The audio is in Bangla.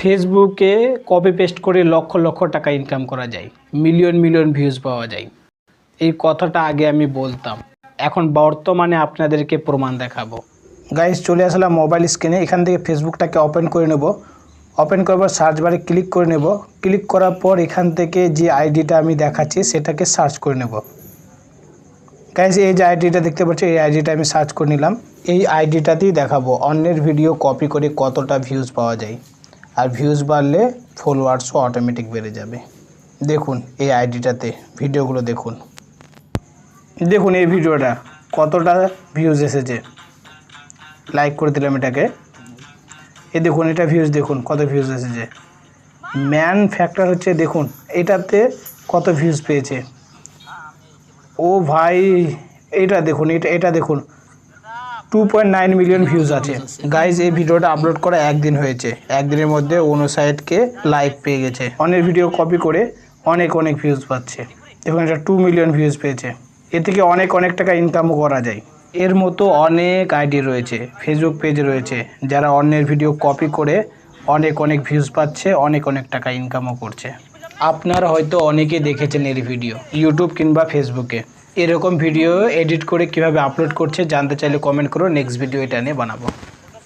ফেসবুকে কপি পেস্ট করে লক্ষ লক্ষ টাকা ইনকাম করা যায়। মিলিয়ন মিলিয়ন ভিউজ পাওয়া যায়। এই কথাটা আগে আমি বলতাম। এখন বর্তমানে আপনাদেরকে প্রমাণ দেখাবো। গাইজ চলে আসলাম মোবাইল স্ক্রিনে এখান থেকে ফেসবুকটাকে ওপেন করে নেব। ওপেন করবার সার্চ বারে ক্লিক করে নেব। ক্লিক করার পর এখান থেকে যে আইডিটা আমি দেখাচ্ছি, সেটাকে সার্চ করে নেব। গাইজ এই যে আইডিটা দেখতে পাচ্ছি, এই আইডিটা আমি সার্চ করে নিলাম। এই আইডিটাতেই দেখাবো। অন্যের ভিডিও কপি করে কতটা ভিউজ পাওয়া যায়। আর ভিউজ বাড়লে ফলোয়ার্সও অটোমেটিক বেড়ে যাবে। দেখুন এই আইডিটাতে, ভিডিওগুলো দেখুন। দেখুন এই ভিডিওটা, কতটা ভিউজ এসেছে। লাইক করে দিলাম এটাকে। এ দেখুন, এটা ভিউজ দেখুন, কত ভিউজ এসেছে। ম্যান ফ্যাক্টর হচ্ছে, দেখুন, এটাতে কত ভিউজ পেয়েছে। ও ভাই এটা দেখুন এটা এটা দেখুন। Two point nine million views আছে। গাইজ এই ভিডিওটা আপলোড করা একদিন হয়েছে। একদিনের মধ্যে অনুসাইডকে লাইক পেয়ে গেছে। অনেক ভিডিও কপি করে অনেক অনেক ভিউজ পাচ্ছে। দেখুন, এটা টু মিলিয়ন ভিউজ পেয়েছে। এ থেকে অনেক অনেক টাকা ইনকামও করা যায়। এর মতো অনেক আইডি রয়েছে ফেসবুক পেজ রয়েছে, যারা অন্যের ভিডিও কপি করে অনেক অনেক ভিউজ পাচ্ছে, অনেক অনেক টাকা ইনকামও করছে। আপনারা হয়তো অনেকে দেখেছেন এর ভিডিও ইউটিউব কিংবা ফেসবুকে এরকম ভিডিও এডিট করে কীভাবে আপলোড করছে জানতে চাইলে কমেন্ট করো নেক্সট ভিডিও এটা নিয়ে বানাবো।